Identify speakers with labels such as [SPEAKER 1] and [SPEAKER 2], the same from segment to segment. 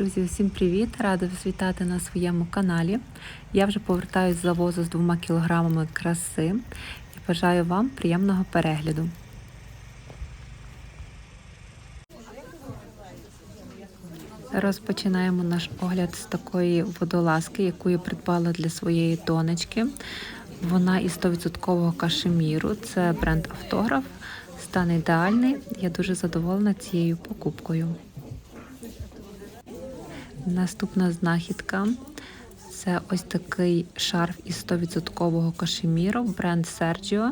[SPEAKER 1] Друзі, всім привіт! Рада вас вітати на своєму каналі. Я вже повертаюсь з завозу з двома кілограмами краси і бажаю вам приємного перегляду. Розпочинаємо наш огляд з такої водолазки, яку я придбала для своєї донечки. Вона із 100% кашеміру. Це бренд автограф. Стан ідеальний. Я дуже задоволена цією покупкою. Наступна знахідка це ось такий шарф із 100% кашеміру, бренд Sergio.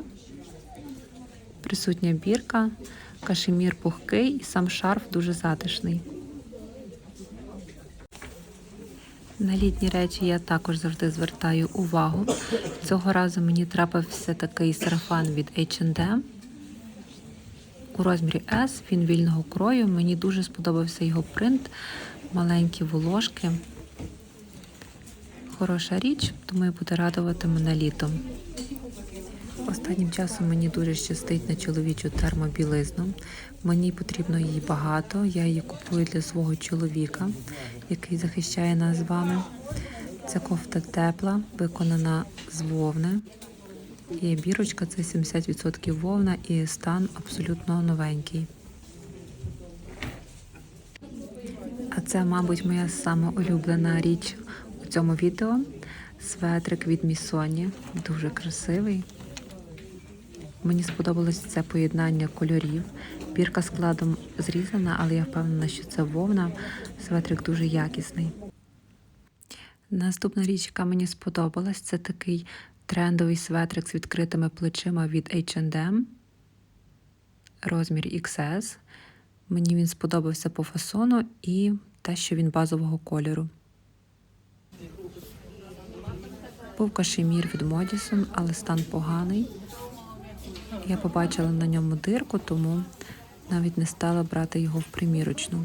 [SPEAKER 1] Присутня бірка, кашемір пухкий і сам шарф дуже затишний. На літні речі я також завжди звертаю увагу. Цього разу мені трапився такий сарафан від H&M. У розмірі S, він вільного крою. Мені дуже сподобався його принт, маленькі волошки. Хороша річ, тому і буде радувати мене літом. Останнім часом мені дуже щастить на чоловічу термобілизну. Мені потрібно її багато. Я її купую для свого чоловіка, який захищає нас з вами. Це кофта тепла, виконана з вовни. І бірочка це 70% вовна і стан абсолютно новенький. Це, мабуть, моя сама улюблена річ у цьому відео. Светрик від Місоні. Дуже красивий. Мені сподобалось це поєднання кольорів. Бірка складом зрізана, але я впевнена, що це вовна. Светрик дуже якісний. Наступна річ, яка мені сподобалась, це такий трендовий светрик з відкритими плечима від H&M. Розмір XS. Мені він сподобався по фасону і те, що він базового кольору. Був кашемір від Модісон, але стан поганий. Я побачила на ньому дирку, тому навіть не стала брати його в примірочну.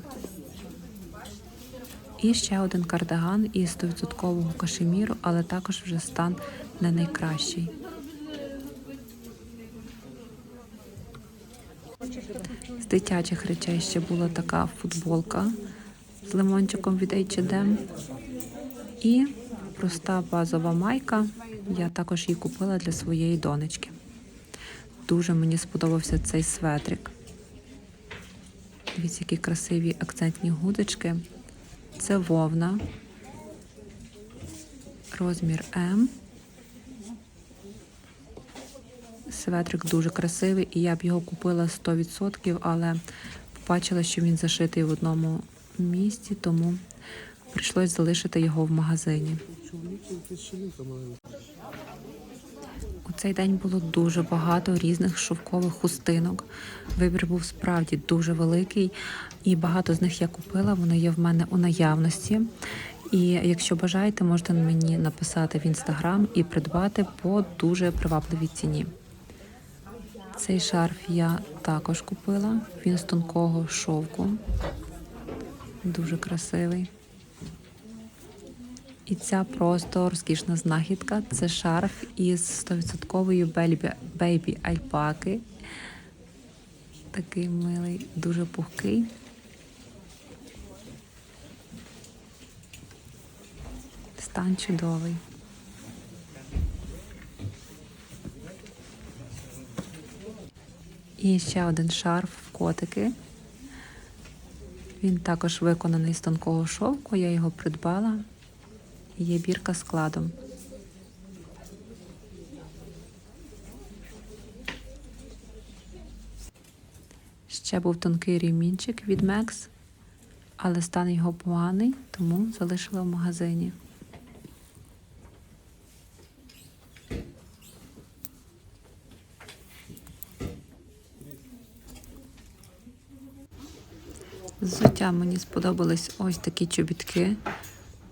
[SPEAKER 1] І ще один кардиган із 100% кашеміру, але також вже стан не найкращий. З дитячих речей ще була така футболка лимончиком від H&M. І проста базова майка. Я також її купила для своєї донечки. Дуже мені сподобався цей светрик. Дивіться, які красиві акцентні гудочки. Це вовна. Розмір М. Светрик дуже красивий, і я б його купила 100%, але побачила, що він зашитий в одному місці, тому прийшлось залишити його в магазині. У цей день було дуже багато різних шовкових хустинок. Вибір був справді дуже великий, і багато з них я купила. Вони є в мене у наявності. І якщо бажаєте, можете мені написати в інстаграм і придбати по дуже привабливій ціні. Цей шарф я також купила. Він з тонкого шовку. Дуже красивий. І ця просто розкішна знахідка. Це шарф із 100% бейбі альпаки. Такий милий, дуже пухкий. Стан чудовий. І ще один шарф в котики. Він також виконаний з тонкого шовку, я його придбала. Є бірка складом. Ще був тонкий рімінчик від Мекс, але стан його поганий, тому залишила в магазині. Взуття мені сподобались ось такі чобітки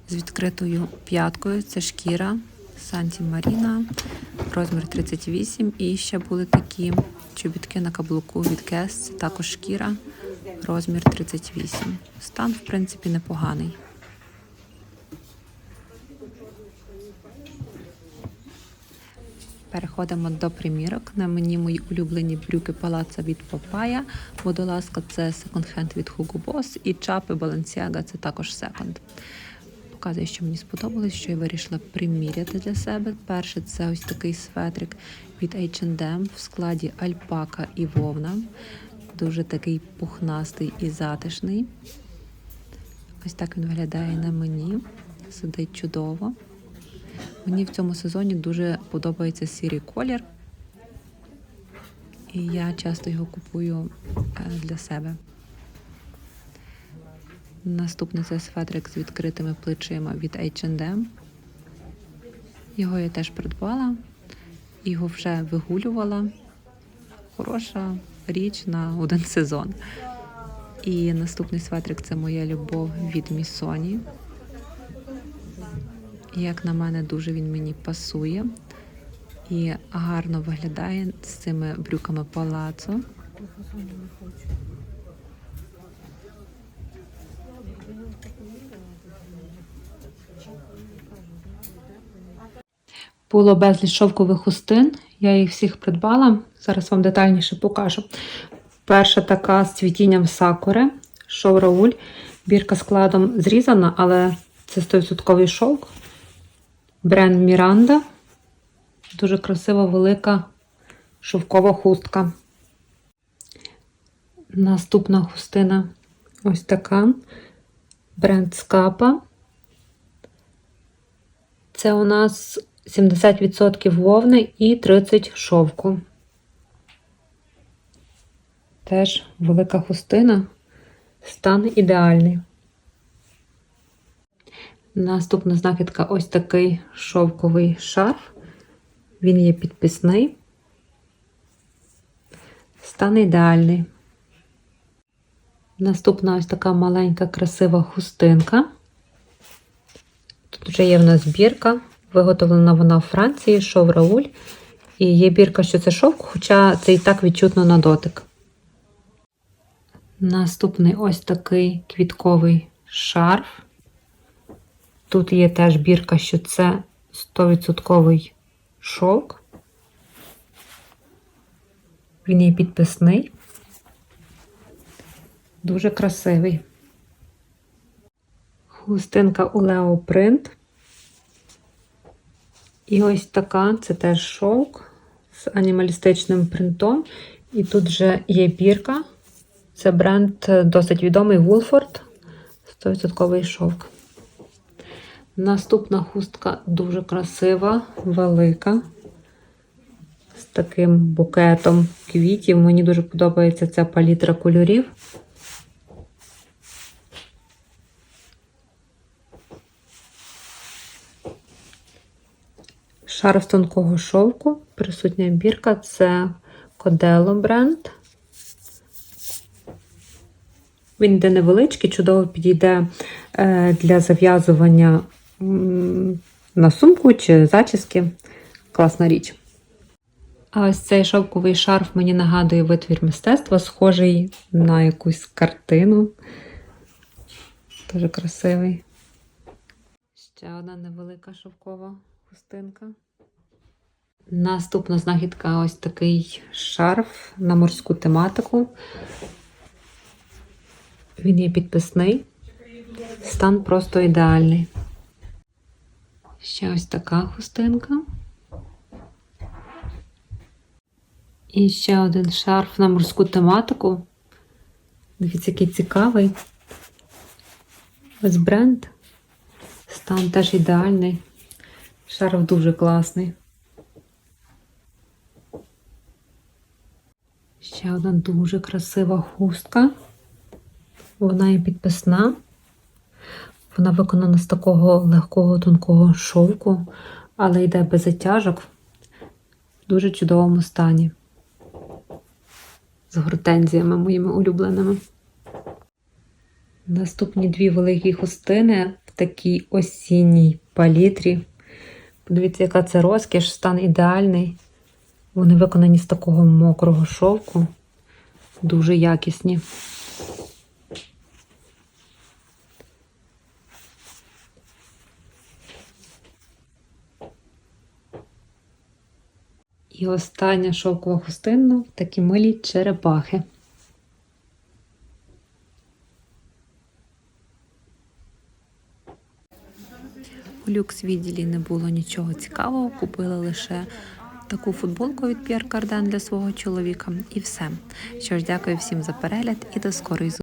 [SPEAKER 1] з відкритою п'яткою. Це шкіра Санті Маріна, розмір 38. І ще були такі чобітки на каблуку від Кес, це також шкіра, розмір 38. Стан, в принципі, непоганий. Переходимо до примірок. На мені мої улюблені брюки палаца від Папая. Водолазка це секонд-хенд від Hugo Boss і чапи Balenciaga це також секонд. Показую, що мені сподобалось, що я вирішила приміряти для себе. Перше це ось такий светрик від H&M в складі альпака і вовна. Дуже такий пухнастий і затишний. Ось так він виглядає на мені. Сидить чудово. Мені в цьому сезоні дуже подобається сірий колір. І я часто його купую е, для себе. Наступний це светрик з відкритими плечима від H&M. Його я теж придбала, його вже вигулювала. Хороша річ на один сезон. І наступний светрик це моя любов від Місоні. Як на мене, дуже він мені пасує і гарно виглядає з цими брюками палацо. Було безліч шовкових хустин. Я їх всіх придбала. Зараз вам детальніше покажу. Перша така з цвітінням сакури, шов Рауль. Бірка складом зрізана, але це 100% шовк. Бренд Міранда. Дуже красива велика шовкова хустка. Наступна хустина ось така. Бренд Скапа. Це у нас 70% вовни і 30 шовку. Теж велика хустина. Стан ідеальний. Наступна знахідка ось такий шовковий шарф. Він є підписний. Стан ідеальний. Наступна ось така маленька красива хустинка. Тут вже є в нас бірка. Виготовлена вона в Франції, шов Рауль. І є бірка, що це шовк, хоча це і так відчутно на дотик. Наступний ось такий квітковий шарф. Тут є теж бірка, що це 100% шовк. Він є підписний. Дуже красивий. Хустинка у Print. І ось така, це теж шовк з анімалістичним принтом. І тут вже є бірка. Це бренд досить відомий Woolford. 100% шовк. Наступна хустка дуже красива, велика. З таким букетом квітів. Мені дуже подобається ця палітра кольорів. Шарф тонкого шовку, присутня бірка це Кодело бренд. Він йде невеличкий, чудово підійде е, для зав'язування на сумку чи зачіски. Класна річ. А ось цей шовковий шарф мені нагадує витвір мистецтва, схожий на якусь картину. Дуже красивий. Ще одна невелика шовкова хустинка. Наступна знахідка ось такий шарф на морську тематику. Він є підписний, стан просто ідеальний. Ще ось така хустинка. І ще один шарф на морську тематику. Дивіться, який цікавий. Ось бренд. Стан теж ідеальний. Шарф дуже класний. Ще одна дуже красива хустка. Вона є підписна. Вона виконана з такого легкого тонкого шовку, але йде без затяжок в дуже чудовому стані. З гортензіями моїми улюбленими. Наступні дві великі хустини в такій осінній палітрі. Подивіться, яка це розкіш, стан ідеальний. Вони виконані з такого мокрого шовку, дуже якісні. І остання шовкова хустинна такі милі черепахи. У люкс відділі не було нічого цікавого, купила лише таку футболку від Pierre Cardin для свого чоловіка і все. Що ж, дякую всім за перегляд і до скорої зустрічі.